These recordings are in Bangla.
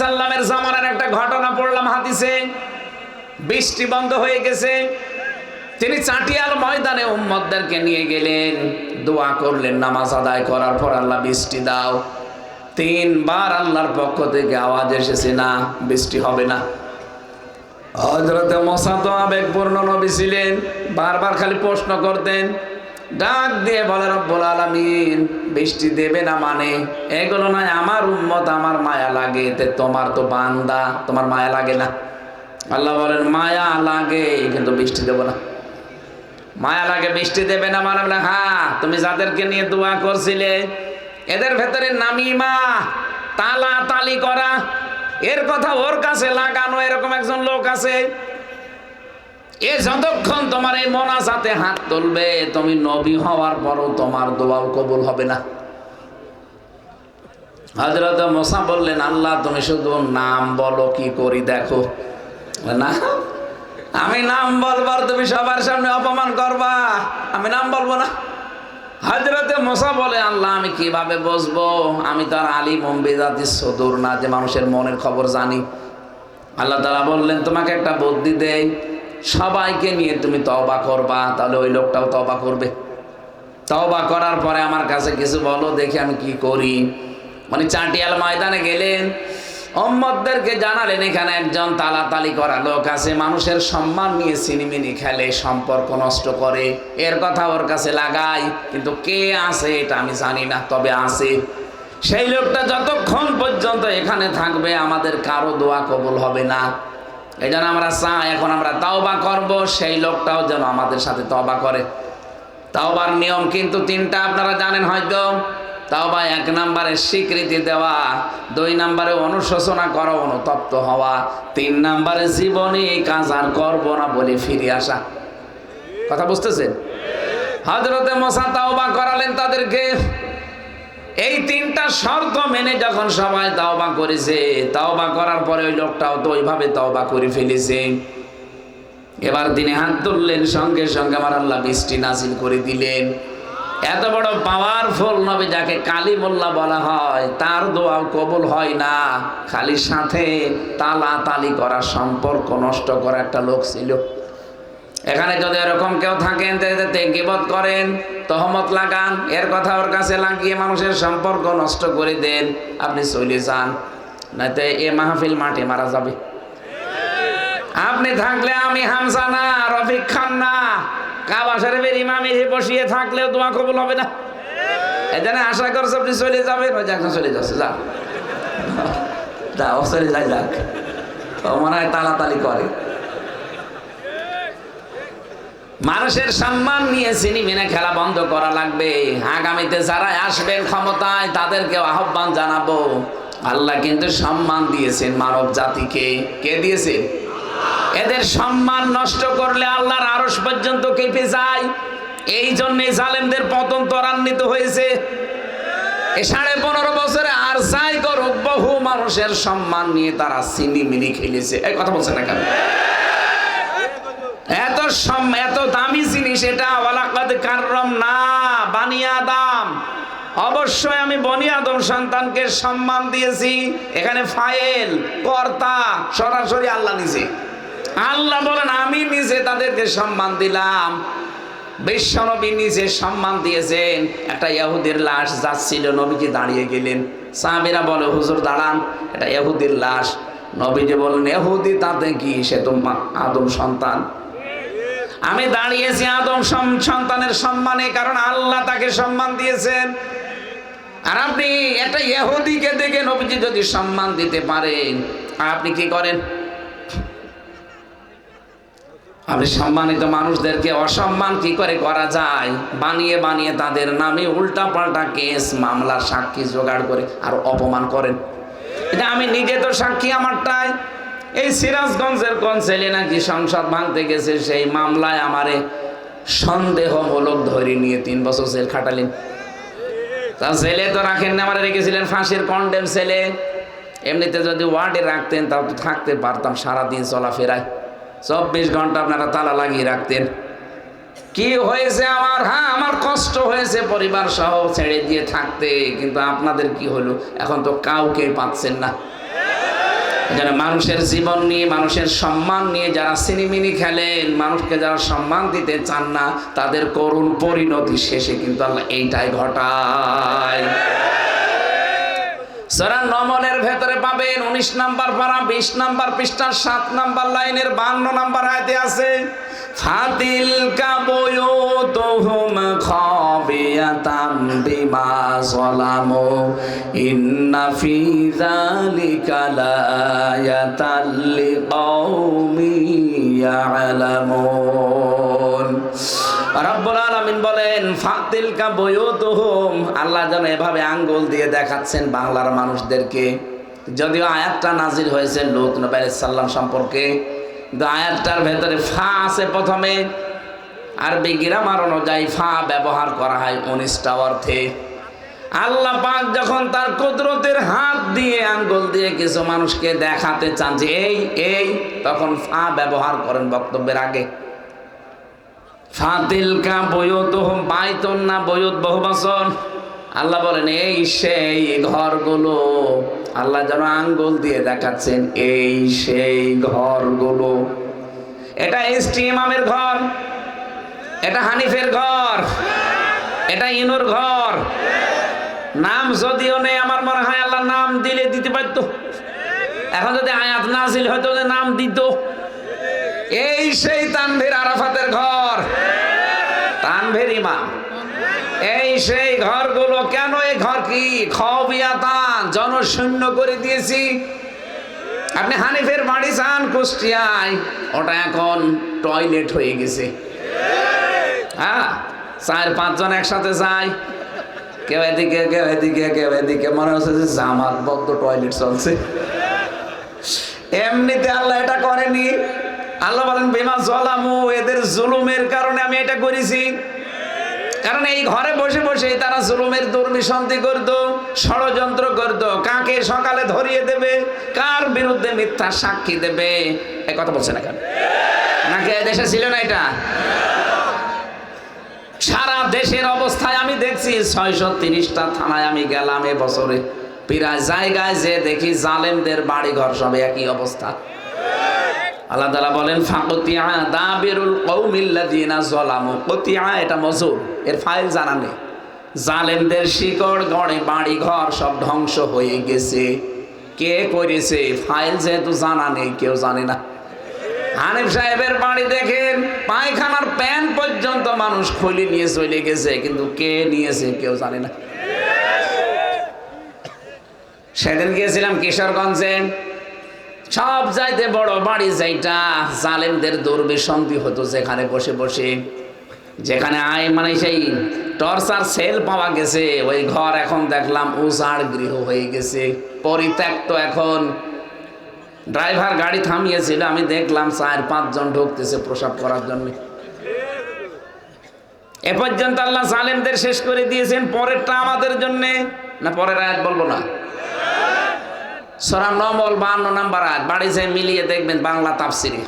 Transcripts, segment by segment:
সাল্লামের জামানার একটা ঘটনা পড়লাম হাদিসে। বৃষ্টি বন্ধ হয়ে গেছে। তিনি চাটিয়াল ময়দানে উম্মতদেরকে নিয়ে গেলেন, দোয়া করলেন, নামাজ আদায় করার পর আল্লাহ বৃষ্টি দাও। তিনবার আল্লাহর পক্ষ থেকে আওয়াজ এসেছে, না, বৃষ্টি হবে না। হজরতে মশা তো আবেগপূর্ণ নবী ছিলেন, বারবার খালি প্রশ্ন করতেন ডাক দিয়ে বলে রব্বুল আলামিন বৃষ্টি দেবে না মানে? এগুলো নয় আমার উম্মত আমার মায়া লাগে তে তোমার তো বান্দা তোমার মায়া লাগে না। আল্লাহ বলেন মায়া লাগে কিন্তু বৃষ্টি দেবো না। মায়া লাগে বৃষ্টি দেবে না মানে? বলে, হ্যাঁ তুমি যাদেরকে নিয়ে দোয়া করছিলে এদের ভেতরে নামিমা তালা তালি করা এর কথা ওর কাছে লাগানো এরকম একজন লোক আছে এ যতক্ষণ তোমার এই মোনাজাতে হাত তুলবে, তুমি নবী হওয়ার পরও তোমার দোয়াও কবুল হবে না। হজরত মোসা বললেন, আল্লাহ, তুমি শুধু নাম বলো, কি করি দেখো। না, আমি নাম বলবার তুমি সবার সামনে অপমান করবা, আমি নাম বলব না। হজরতে মোসা বলে, আল্লাহ, আমি কীভাবে বসবো আমি তো আর আলী মুম্বে জাতির সদুর না, যে মানুষের মনের খবর জানি। আল্লাহ তালা বললেন, তোমাকে একটা বুদ্ধি দেই সবাইকে নিয়ে তুমি তবা করবা, তাহলে ওই লোকটাও তবা করবে। তবা করার পরে আমার কাছে কিছু বলো, দেখি আমি কি করি। মানে চাটিয়াল ময়দানে গেলেন অম্মদদেরকে জানালেন, এখানে একজন তালাতালি করা লোক আছে, মানুষের সম্মান নিয়ে সিনিমিনি খেলে, সম্পর্ক নষ্ট করে। এর কথা ওর কাছে লাগাই, কিন্তু কে আছে এটা আমি জানি না, তবে আছে। সেই লোকটা যতক্ষণ পর্যন্ত এখানে থাকবে, আমাদের কারও দোয়া কবুল হবে না। এই জন্য আমরা চাই, এখন আমরা তাওবা করব, সেই লোকটাও যেন আমাদের সাথে তবা করে। তাওবার নিয়ম কিন্তু তিনটা, আপনারা জানেন হয়তো। তাওবা এক নম্বরে স্বীকৃতি দেওয়া, দুই নম্বরে অনুশোচনা করা, অনুতপ্ত হওয়া, তিন নম্বরে জীবনে কাজ আর করব না বলে ফিরে আসা। কথা বুঝতেছেন? হজরতে মশা তাওবা করালেন তাদেরকে। এই তিনটা শর্ত মেনে যখন সবাই তাওবা করেছে, তাওবা করার পরে ওই লোকটাও তো ওইভাবে তাওবা করে ফেলেছে। এবার দিনে হাত তুললেন, সঙ্গে সঙ্গে আমার আল্লাহ বৃষ্টি নাজিল করে দিলেন। এত বড় পাওয়ারফুল নবী যাকে কালী মোল্লা বলা হয়, তার দোয়াও কবুল হয় না। খালি সাথে তালা তালি করা, সম্পর্ক নষ্ট করা একটা লোক ছিল। এখানে যদি এরকম কেউ থাকেন গিবত করেন, তহমত লাগান, এর কথা ওর কাছে লাগিয়ে মানুষের সম্পর্ক নষ্ট করে দেন, আপনি চলে যান নয়তো এ মাহফিল মাঠে মারা যাবে। আপনি থাকলে আমি হামসা না, রফিক খান না, কাবা শরীফের ইমাম এসে বসিয়ে থাকলেও তোমার কবুল হবে না। এখানে আশা করছ আপনি চলে যাবেন, ওই যাক চলে যাচ্ছে, যা। যা, ও চলে যাই, যাক। মনে হয় তালাতালি করে। মানুষের সম্মান নিয়ে চিনি মেনে খেলা বন্ধ করা লাগবে। আগামীতে যারা আসবেন ক্ষমতায় তাদেরকে আহ্বান জানাব। আল্লাহ কিন্তু সম্মান দিয়েছেন মানব জাতিকে। কে দিয়েছেন এদের সম্মান নষ্ট করলে আল্লাহর আরস পর্যন্ত কেঁপে যায়। এই জন্যে জালেমদের পতন ত্বরান্বিত হয়েছে। এ সাড়ে পনেরো বছরে আর যাই করুক, বহু মানুষের সম্মান নিয়ে তারা চিনি মিনি খেলেছে। এই কথা বলছে না কেন? এত দামি জিনিস, এটা ওয়ালাকাদ কাররম না বানিয়া দাম অবশ্যই আমি বনি আদম সন্তানকে সম্মান দিয়েছি। এখানে ফাইল কর্তা, সরাসরি আল্লাহ নিজে। আল্লাহ বলেন, আমি নিজে তাদেরকে সম্মান দিলাম। বিশ্বনবী নিজে সম্মান দিয়েছেন। একটা ইহুদির লাশ যাচ্ছিল, নবীজি দাঁড়িয়ে গেলেন। সাহাবিরা বলে, হুজুর, দাঁড়ান। এটা ইহুদির লাশ। নবীজি বলেন এহুদি তাতে কি? সে তো আদম সন্তান। আমি দাঁড়িয়েছি আদম সন্তানের সম্মানে, কারণ আল্লাহ তাকে সম্মান দিয়েছেন। আর আপনি একটা ইহুদিকে দেখে নবীজি যদি সম্মান দিতে পারেন আপনি কি করেন? আপনি সম্মানিত মানুষদেরকে অসম্মান কি করে করা যায়? বানিয়ে বানিয়ে তাদের নামে উল্টা পাল্টা কেস, মামলার সাক্ষী জোগাড় করে আর অপমান করেন। এটা আমি নিজে তো সাক্ষী আমারটাই। এই সিরাজগঞ্জের কোন ছেলে নাকি সংসদ ভাঙতে গেছে, সেই মামলায় আমারে সন্দেহমূলক ধরে নিয়ে তিন বছর জেল খাটালেন। তা ছেলে তো রাখেন না, আমার রেখেছিলেন ফাঁসির কন্ডেম ছেলে এমনিতে যদি ওয়ার্ডে রাখতেন, তাও তো থাকতে পারতাম সারাদিন চলাফেরায়। চব্বিশ ঘণ্টা আপনারা তালা লাগিয়ে রাখতেন। কি হয়েছে আমার? হ্যাঁ আমার কষ্ট হয়েছে পরিবার সহ ছেড়ে দিয়ে থাকতে, কিন্তু আপনাদের কি হলো? এখন তো কাউকে পাচ্ছেন না। যেন মানুষের জীবন নিয়ে, মানুষের সম্মান নিয়ে যারা সিনেমিনি খেলেন, মানুষকে যারা সম্মান দিতে চান না, তাদের করুণ পরিণতি শেষে কিন্তু আল্লাহ এইটাই ঘটায়। সারা নমনের ভেতরে পাবেন উনিশ নাম্বার পারা, বিশ নাম্বার পৃষ্ঠা, সাত নাম্বার লাইনের বান্ন নাম্বার আয়তে আছে, ফাতিল কাবয়ুতুহুম খাবিয়াতাম বিমা যালামু, ইন্না ফি যালিকা লায়াতাল ইয়ালামুন। বলেন আল্লাহ যেন এভাবে আঙ্গুল দিয়ে দেখাচ্ছেন বাংলার মানুষদেরকে। যদিও আয়াতটা নাজির হয়েছে লুত নবী সালাম সম্পর্কে, কিন্তু আয়াতটার ভেতরে ফা আছে প্রথমে। আরবি গ্রামার অনুযায়ী ফা ব্যবহার করা হয় উনিশটা অর্থে। আল্লাহ পাক যখন তার কুদরতের হাত দিয়ে আঙ্গুল দিয়ে কিছু মানুষকে দেখাতে চান যে, এই এই, তখন ফা ব্যবহার করেন বক্তব্যের আগে। ফাতিলকা বয়ত বাইতন না বয়ত বহু বছর। আল্লাহ বলেন, এই সেই ঘরগুলো আল্লাহ যেন আঙ্গুল দিয়ে দেখাচ্ছেন, এই সেই ঘরগুলো। এটা এসটি ইমামের ঘর, এটা হানিফের ঘর, এটা ইনুর ঘর। নাম যদিও নেই, আমার মনে হয় আল্লাহ নাম দিলে দিতে পারতো। এখন যদি আয়াত নাজিল হয়তো নাম দিত এই সেই তানভীর আরাফাতের ঘর। তানভীর ইমাম। এই সেই ঘরগুলো কেন এই ঘর কি? খবিয়াতান জনশূন্য করে দিয়েছি। আপনি হানিফের বাড়ি চান কুষ্টিয়ায়। ওটা এখন টয়লেট হয়ে গেছে। হ্যাঁ চার পাঁচজন একসাথে যায়। কেউ এদিকে কেউ এদিকে কেউ এদিকে। মনে হচ্ছে যে জামাত বদ্ধ টয়লেট চলছে। এমনিতে আল্লাহ এটা করেনি। আল্লাহ বলেন, বিমা জলামু, এদের জুলুমের কারণে আমি এটা করেছি। কারণ এই ঘরে বসে বসে তারা জুলুমের দুর্বিসন্ধি করত, ষড়যন্ত্র করত। কাকে সকালে ধরিয়ে দেবে? কার বিরুদ্ধে মিথ্যা সাক্ষী দেবে? এই কথা বলছে না কেন? নাকি দেশে ছিল না এটা? সারা দেশের অবস্থায় আমি দেখছি, ছয়শো তিরিশটা থানায় আমি গেলাম এ বছরে। প্রায় জায়গায় যে দেখি জালেমদের বাড়ি ঘর সব একই অবস্থা। আল্লাহ তাআলা বলেন ফাকতিয়া কতিয়া এটা মজুর, এর ফাইল জানা নেই। জালেমদের শিকড় গড়ে বাড়ি ঘর সব ধ্বংস হয়ে গেছে। কে করেছে? ফাইল যেহেতু জানা নেই, কেউ জানে না। হানিফ সাহেবের বাড়ি দেখেন, পায়খানার প্যান পর্যন্ত মানুষ খুলে নিয়ে চলে গেছে, কিন্তু কে নিয়েছে কেউ জানে না। সেদিন গিয়েছিলাম কিশোরগঞ্জে সব যাইতে বড় বাড়ি যাইটা, জালেমদের দুর্বিসন্ধি হতো যেখানে বসে বসে। যেখানে আয় মানে সেই টর্চার সেল পাওয়া গেছে, ওই ঘর এখন দেখলাম উজাড় গৃহ হয়ে গেছে। পরিত্যক্ত এখন। ড্রাইভার গাড়ি থামিয়েছিল, আমি দেখলাম চার পাঁচজন ঢুকতেছে প্রসাব করার জন্য। এ পর্যন্ত আল্লাহ জালেমদের শেষ করে দিয়েছেন, পরেরটা আমাদের জন্যে, না পরের আয়াত বলব না? সরা নমল বান্ন নাম্বার আয়াত, বাড়ি যে মিলিয়ে দেখবেন বাংলা তাফসিরে।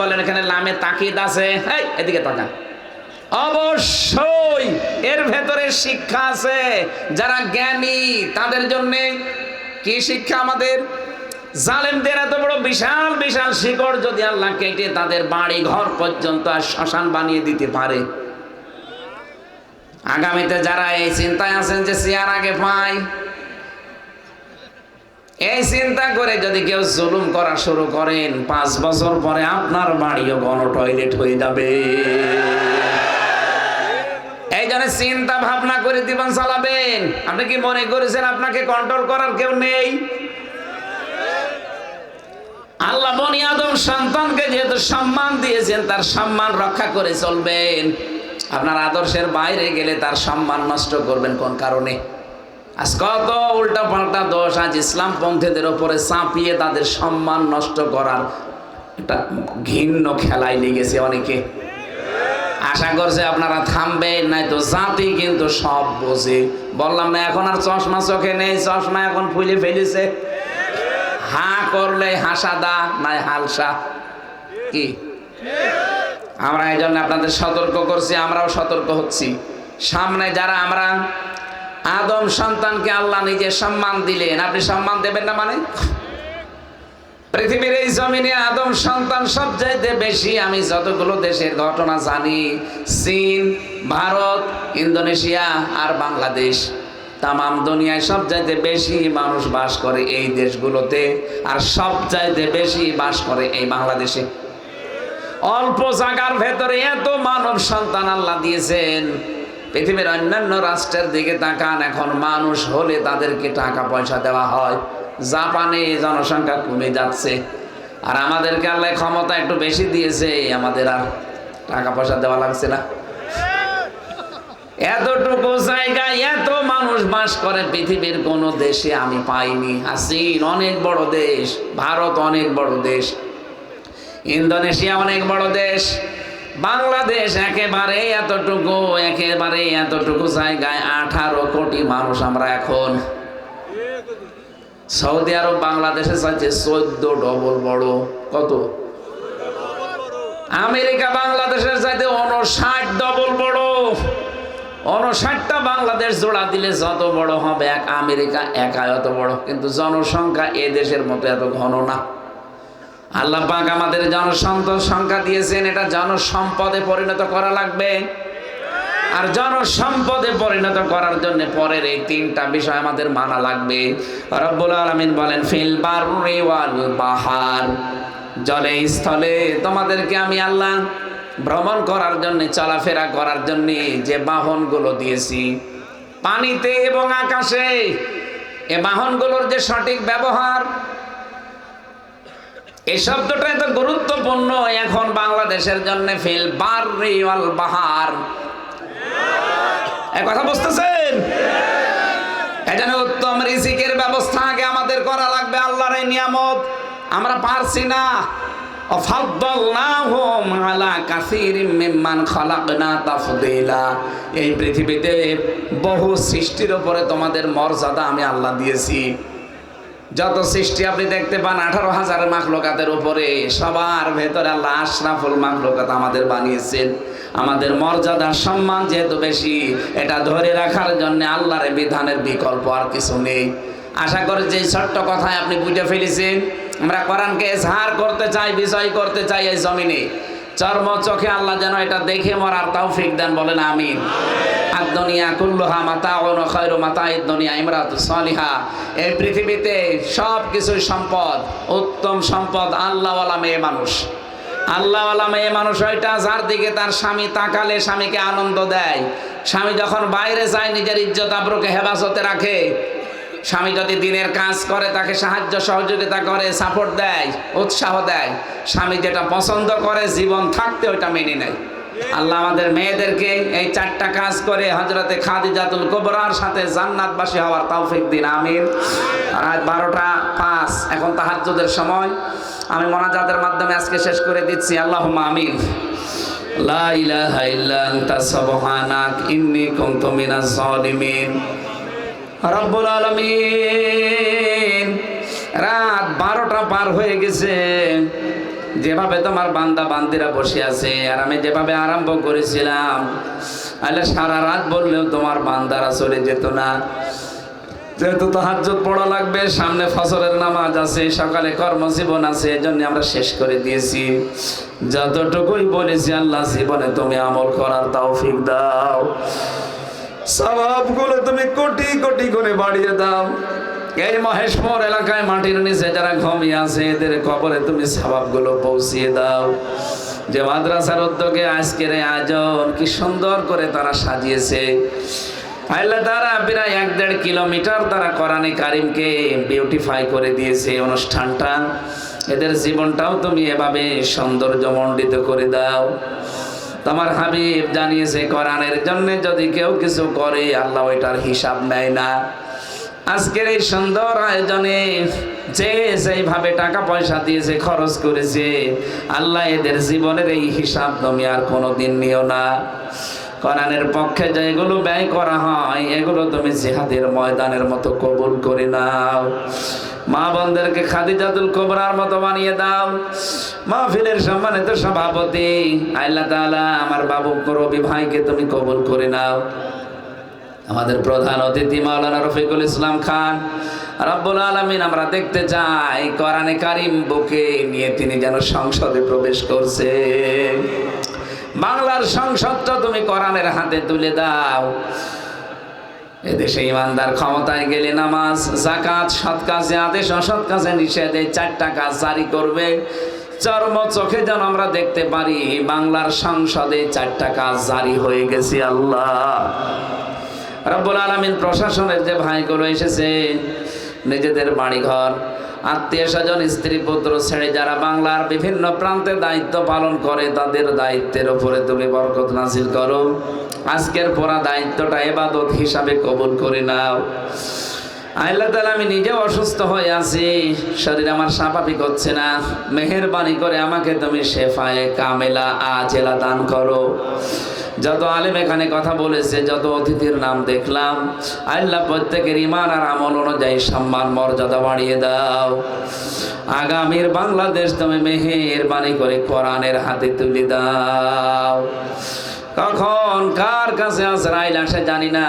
বলেন এখানে লামে তাকিদ আছে। এদিকে অবশ্যই এর ভেতরে শিক্ষা আছে। যারা জ্ঞানী, তাদের জন্য কি শিক্ষা আমাদের? জালেমদের এত বড় বিশাল বিশাল শিকড় যদি আল্লাহ কেটে তাদের বাড়ি ঘর পর্যন্ত আর শ্মশান বানিয়ে দিতে পারে। আগামীতে যারা এই চিন্তায় আছেন যে চেয়ার আগে পায় এই চিন্তা করে যদি কেউ জুলুম করা শুরু করেন, পাঁচ বছর পরে আপনার বাড়িও গণ টয়লেট হয়ে যাবে। এই জন্য চিন্তা ভাবনা করে দিবেন চালাবেন। আপনি কি মনে করেছেন আপনাকে কন্ট্রোল করার কেউ নেই? আল্লাহ বনি আদম সন্তানকে যেহেতু সম্মান দিয়েছেন, তার সম্মান রক্ষা করে চলবেন। আপনার আদর্শের বাইরে গেলে তার সম্মান নষ্ট করবেন কোন কারণে? আজ কত উল্টা পাল্টা দোষ আজ ইসলাম পন্থীদের ওপরে চাপিয়ে তাদের সম্মান নষ্ট করার একটা ঘিন্ন খেলায় লেগেছে অনেকে। আশা করছে আপনারা থামবেন নাই তো জাতি কিন্তু সব বোঝে। বললাম না, এখন আর চশমা চোখে নেই, চশমা এখন ফুলে ফেলেছে। হা করলে হাসাদা, নাই হালসা। কি? আমরা এই জন্য আপনাদের সতর্ক করছি, আমরাও সতর্ক হচ্ছি। সামনে যারা আমরা আদম সন্তানকে আল্লাহ নিজে সম্মান দিলেন, আপনি সম্মান দেবেন না মানে? পৃথিবীর এই জমিনে আদম সন্তান সবচাইতে বেশি আমি যতগুলো দেশের ঘটনা জানি, চীন, ভারত, ইন্দোনেশিয়া আর বাংলাদেশ। তামাম দুনিয়ায় সবচাইতে বেশি মানুষ বাস করে এই দেশগুলোতে, আর সবচাইতে বেশি বাস করে এই বাংলাদেশে। অল্প জায়গার ভেতরে এত মানব সন্তান আল্লাহ দিয়েছেন। পৃথিবীর অন্যান্য রাষ্ট্রের দিকে তাকান, এখন মানুষ হলে তাদেরকে টাকা পয়সা দেওয়া হয়। জাপানে জনসংখ্যা কমে যাচ্ছে। আর আমাদেরকে আল্লাহ ক্ষমতা একটু বেশি দিয়েছে, আমাদের আর টাকা পয়সা দেওয়া লাগছে না। এতটুকু জায়গায়, এত মানুষ বাস করে পৃথিবীর কোন দেশে আমি পাইনি। আর চীন অনেক বড় দেশ, ভারত অনেক বড় দেশ, ইন্দোনেশিয়া অনেক বড় দেশ, বাংলাদেশ একেবারে এতটুকু একেবারে এতটুকু জায়গায় আঠারো কোটি মানুষ আমরা এখন। সৌদি আরব বাংলাদেশে চাইছে চোদ্দ ডবল বড়। কত? আমেরিকা বাংলাদেশের চাইতে উনষাট ডবল বড়। উনষাটটা বাংলাদেশ জোড়া দিলে যত বড় হবে, এক আমেরিকা, একা এত বড়। কিন্তু জনসংখ্যা এ দেশের মতো এত ঘন না। আল্লাহ পাক আমাদের জনসংখ্যা সংখ্যা দিয়েছেন, এটা জনসম্পদে পরিণত করা লাগবে। আর জনসম্পদে পরিণত করার জন্য পরের এই তিনটা বিষয় আমাদের মানা লাগবে। রব্বুল আলামিন বলেন, ফিল বাররি ওয়াল বাহার। জলে স্থলে তোমাদেরকে আমি আল্লাহ ভ্রমণ করার জন্য, চলাফেরা করার জন্য যে বাহনগুলো দিয়েছি, পানিতে এবং আকাশে, এ বাহনগুলোর যে সঠিক ব্যবহার এই শব্দটা এত গুরুত্বপূর্ণ, এখন বাংলাদেশের জন্য ফিল বাররি ওয়াল বাহার। এই কথা বুঝতেছেন? এজন্য উত্তম রিজিকের ব্যবস্থা আগে আমাদের করা লাগবে, আল্লাহর নিয়ামত। আমরা পারছি না। অফাদ্দাল্লাহুম আলা কাসীরিম মিম্মান খালাকনা তাফদীলা এই পৃথিবীতে বহু সৃষ্টির উপরে তোমাদের মর্যাদা আমি আল্লাহ দিয়েছি। যত সৃষ্টি আপনি দেখতে পান আঠারো হাজার মাখলোকাতের উপরে, সবার ভেতরে আল্লাহ আশরাফুল মাখলোকাত আমাদের বানিয়েছেন। আমাদের মর্যাদা, সম্মান যেহেতু বেশি, এটা ধরে রাখার জন্য আল্লাহর বিধানের বিকল্প আর কিছু নেই। আশা করি যে ছোট্ট কথায় আপনি বুঝে ফেলেছেন আমরা কোরআনকে এজহার করতে চাই বিষয় করতে চাই এই জমিনে। চর্ম চোখে আল্লাহ যেন এটা দেখে মরার তৌফিক দেন, বলেন আমিন। আর দুনিয়া কুল্লুহা মাতা ওন খয়রু মাতা দুনিয়া ইমরাত সলিহা। এই পৃথিবীতে সব কিছুর সম্পদ, উত্তম সম্পদ, আল্লাহওয়ালা মেয়ে মানুষ। আল্লাহওয়ালা মেয়ে মানুষ ওইটা যার দিকে তার স্বামী তাকালে স্বামীকে আনন্দ দেয়। স্বামী যখন বাইরে যায়, নিজের ইজ্জত আব্রুকে হেফাজতে রাখে স্বামী যদি দিনের কাজ করে, তাকে সাহায্য সহযোগিতা করে সাপোর্ট দেয়, উৎসাহ দেয়, স্বামী যেটা পছন্দ করে, জীবন থাকতে ওইটা মেনে নেয়। আল্লাহ আমাদের মেয়েদেরকে এই চারটা কাজ করে হজরতে খাদিজাতুল কোবরার সাথে জান্নাতবাসী হওয়ার তৌফিক দিন, আমিন। রাত বারোটা পাঁচ, এখন তাহাজ্জুদের সময়। আমি মোনাজাতের মাধ্যমে আজকে শেষ করে দিচ্ছি আল্লাহ আমিন। লা ইলাহা ইল্লা আনতা, সুবহানাক, ইন্নী কুনতু মিনাজ জালিমিন রব্বুল আলমিন, রাত বারোটা পার হয়ে গেছে। যেভাবে তোমার বান্দা বান্দিরা বসে আছে আর আমি যেভাবে আরম্ভ করেছিলাম আলে সারা রাত বললেও তোমার বান্দারা চলে যেত না। যেহেতু তাহাজ্জুদ পড়া লাগবে, সামনে ফসলের নামাজ আছে, সকালে কর্মজীবন আছে, এজন্য আমরা শেষ করে দিয়েছি। যতটুকুই বলেছি, আল্লাহ জীবনে তুমি আমল করার তৌফিক দাও। স্বভাবগুলো তুমি কোটি কোটি করে বাড়িয়ে দাও। এই মহেশপুর এলাকায় মাটির নিচে যারা ঘুমিয়ে আছে, এদের কবরে তুমি স্বভাবগুলো পৌঁছিয়ে দাও। যে মাদ্রাসার উদ্যোগে আজকের এই আয়োজন কি সুন্দর করে তারা সাজিয়েছে। আল্লাহ তারা প্রায় এক দেড় কিলোমিটার তারা কোরআনে কারিমকে বিউটিফাই করে দিয়েছে অনুষ্ঠানটা। এদের জীবনটাও তুমি এভাবে সৌন্দর্যমণ্ডিত করে দাও। তোমার হাবিব জানিয়েছে কোরআনের জন্য, যদি কেউ কিছু করে, আল্লাহ ওইটার হিসাব নেয় না। আজকের এই সুন্দর আয়োজনে যে সেইভাবে টাকা পয়সা দিয়েছে, খরচ করেছে, আল্লাহ এদের জীবনের এই হিসাব তুমি আর কোনো দিন নিও না। কোরআনের পক্ষে যেগুলো ব্যয় করা হয়, এগুলো তুমি জিহাদের ময়দানের মতো কবুল করে নাও। মা বোনদেরকে খাদিজাতুল কোবরার মতো বানিয়ে দাও। মাহফিলের সম্মানিত সভাপতি, আল্লাহ তাআলা আমার বাবু রবি ভাইকে তুমি কবুল করে নাও। আমাদের প্রধান অতিথি মাওলানা রফিকুল ইসলাম খান, রব্বুল আলমিন, আমরা দেখতে চাই কোরআনে কারিম বুকে নিয়ে তিনি যেন সংসদে প্রবেশ করছে। বাংলার সংসদটা তুমি কোরআনের হাতে তুলে দাও। এদেশে ইমানদার ক্ষমতায় গেলে নামাজ জাকাত সৎ কাজে আদেশ, অসৎ কাজে নিষেধে চারটা কাজ জারি করবে। চর্ম চোখে যেন আমরা দেখতে পারি, বাংলার সংসদে চারটা কাজ জারি হয়ে গেছে আল্লাহ। রব্বুল আলমিন প্রশাসনের যে ভাইগুলো এসেছে, নিজেদের বাড়িঘর আত্মীয় স্বজন, স্ত্রী, পুত্র ছেড়ে যারা বাংলার বিভিন্ন প্রান্তে দায়িত্ব পালন করে, তাদের দায়িত্বের উপরে তুমি বরকত নাসিল করো। আজকের পড়া দায়িত্বটা এবাদত হিসাবে কবুল করে নাও। আল্লাহ তালা আমি নিজেও অসুস্থ হয়ে আছি, শরীর আমার স্বাভাবিক হচ্ছে না। মেহেরবানি করে আমাকে তুমি শেফায়ে কামেলা আজেলা দান করো। যত আলেম এখানে কথা বলেছে, যত অতিথির নাম দেখলাম, আল্লাহ প্রত্যেকের ইমান আর আমল অনুযায়ী সম্মান, মর্যাদা বাড়িয়ে দাও। আগামীর বাংলাদেশ তুমি মেহেরবানি করে কোরআনের হাতে তুলে দাও। কখন কার কাছে আজরাইল আসে জানি না,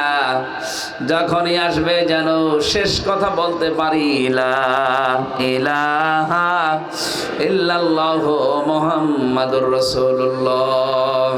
যখনই আসবে যেন শেষ কথা বলতে পারি ইল্লাল্লাহু মুহাম্মাদুর রাসূলুল্লাহ।